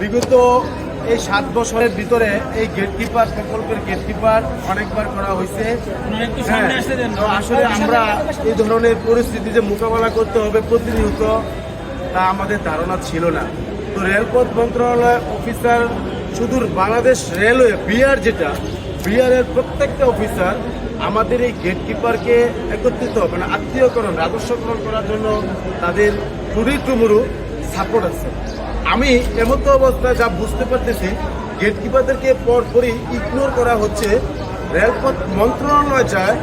বিগত এই সাত বছরের ভিতরে এই গেটকিপার প্রকল্পের গেটকিপার অনেকবার করা হয়েছে। হ্যাঁ, আসলে আমরা এই ধরনের পরিস্থিতি যে মোকাবেলা করতে হবে প্রতিনিয়ত তা আমাদের ধারণা ছিল না। তো রেলপথ মন্ত্রণালয় অফিসার শুধু বাংলাদেশ রেলওয়ে বিআর যেটা বিআরের প্রত্যেকটা অফিসার আমাদের এই গেটকিপারকে একত্রিত মানে আত্মীয়করণ রাজস্বকরণ করার জন্য তাদের টুরি টুমুরু সাপোর্ট আছে। আমি এমতো অবস্থায় যা বুঝতে পারতেছি গেটকিপারদেরকে পরপরই ইগনোর করা হচ্ছে। রেলপথ মন্ত্রণালয় যায়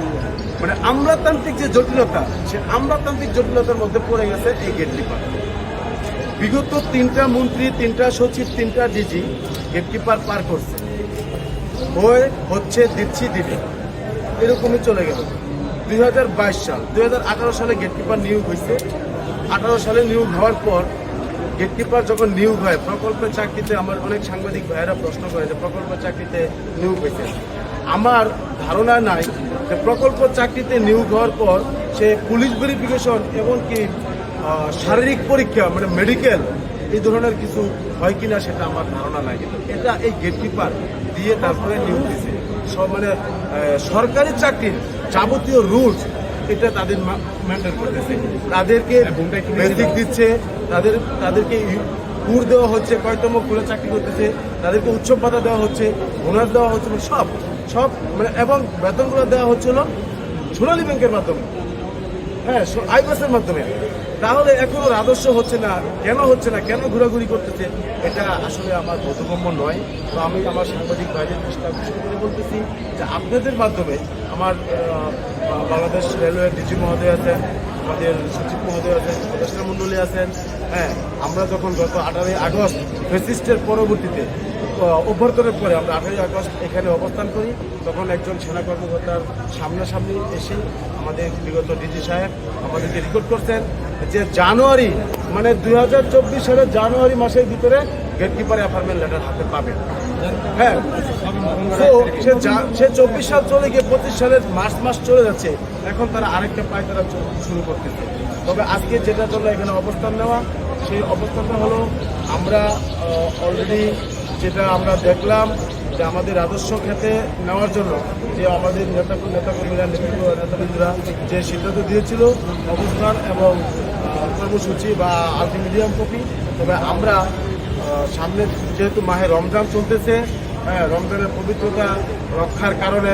মানে আমলাতান্ত্রিক যে জটিলতা, সে আমলাতান্ত্রিক জটিলতার মধ্যে পড়ে গেছে এই গেটকিপার বিগত তিনটা মন্ত্রী, তিনটা সচিব, তিনটা ডিজি গেটকিপার পার করছে। হয়ে হচ্ছে দিচ্ছি দিবে এরকমই চলে গেল। দুই হাজার বাইশ সাল, দুই হাজার আঠারো সালে গেটকিপার নিয়োগ হয়েছে। আঠারো সালে নিয়োগ হওয়ার পর গেটকিপার যখন নিয়োগ হয়, প্রকল্পের চাকরিতে আমার অনেক সাংবাদিক ভাইয়েরা প্রশ্ন করে যে প্রকল্পের চাকরিতে নিয়োগ হয়েছে। আমার ধারণা নাই যে প্রকল্প চাকরিতে নিয়োগ হওয়ার পর সে পুলিশ ভেরিফিকেশন এমনকি শারীরিক পরীক্ষা মানে মেডিকেল এই ধরনের কিছু হয় কিনা সেটা আমার ধারণা নাই। কিন্তু এটা এই গেটকিপার দিয়ে তারপরে নিয়োগ সব মানে সরকারি চাকরির যাবতীয় রুলস এটা তাদের মেনটেন করতেছে। তাদেরকে বেসিক দিচ্ছে তাদের তাদেরকে কুর দেওয়া হচ্ছে কয়তম কুলে চাকরি করতেছে তাদেরকে উৎসব ভাতা দেওয়া হচ্ছে বোনাস দেওয়া হচ্ছে মানে সব সব মানে এবং বেতনগুলো দেওয়া হচ্ছিল সোনালী ব্যাংকের মাধ্যমে। হ্যাঁ আইবাসের মাধ্যমে। তাহলে এখনও আদর্শ হচ্ছে না কেন হচ্ছে না কেন ঘোরাঘুরি করতেছে এটা আসলে আমার বোধগম্য নয়। তো আমি আমার সাংবাদিক ভাইদের করে বলতেছি যে আপনাদের মাধ্যমে আমার বাংলাদেশ রেলওয়ে ডিজি মহোদয় আছেন, আমাদের সচিব মহোদয় আছেন, উপদেষ্টা মণ্ডলী আছেন হ্যাঁ আমরা যখন গত আঠারোই আগস্ট ফেসিস্টের পরবর্তীতে অভ্যর্থনের পরে আমরা আঠারোই আগস্ট এখানে অবস্থান করি, তখন একজন সেনা কর্মকর্তার সামনাসামনি এসে আমাদের বিগত ডিজি সাহেব আমাদেরকে রেকর্ড করছেন যে জানুয়ারি মানে দুই হাজার চব্বিশ সালের জানুয়ারি মাসের ভিতরে গেটকিপার অ্যাপার্টমেন্ট লেটার হাতে পাবেন। হ্যাঁ তো সে চব্বিশ সাল চলে গিয়ে পঁচিশ সালের মার্চ মাস চলে যাচ্ছে। এখন তারা আরেকটা পায়তারা শুরু করতেছে। তবে আজকে যেটা জন্য এখানে অবস্থান নেওয়া, সেই অবস্থানটা হলো আমরা অলরেডি যেটা আমরা দেখলাম যে আমাদের রাজস্ব খাতে নেওয়ার জন্য যে আমাদের নেতা, নেতাকর্মীরা নেতাকর্মীরা যে সিদ্ধান্ত দিয়েছিল অবস্থান এবং কর্মসূচি বা আলটিমিডিয়াম কপি, তবে আমরা সামনে যেহেতু মাহে রমজান চলতেছে হ্যাঁ রমজানের পবিত্রতা রক্ষার কারণে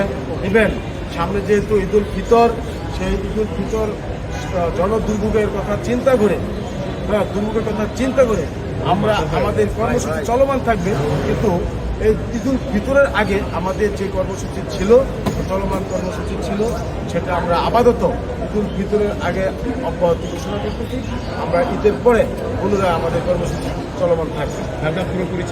ইভেন সামনে যেহেতু ঈদুল ফিতর, সেই ঈদুল ফিতর জনদুর্ভোগের কথা চিন্তা করে হ্যাঁ দুর্ভোগের কথা চিন্তা করে আমরা আমাদের কর্মসূচি চলমান থাকবে। কিন্তু এই ঈদুল ফিতরের আগে আমাদের যে কর্মসূচি ছিল, চলমান কর্মসূচি ছিল, সেটা আমরা আপাতত ঈদুল ফিতরের আগে অব্যাহতি ঘোষণা করতেছি। আমরা ঈদের পরে পুনরায় আমাদের কর্মসূচি চলমান থাকবে। পুরোপুরি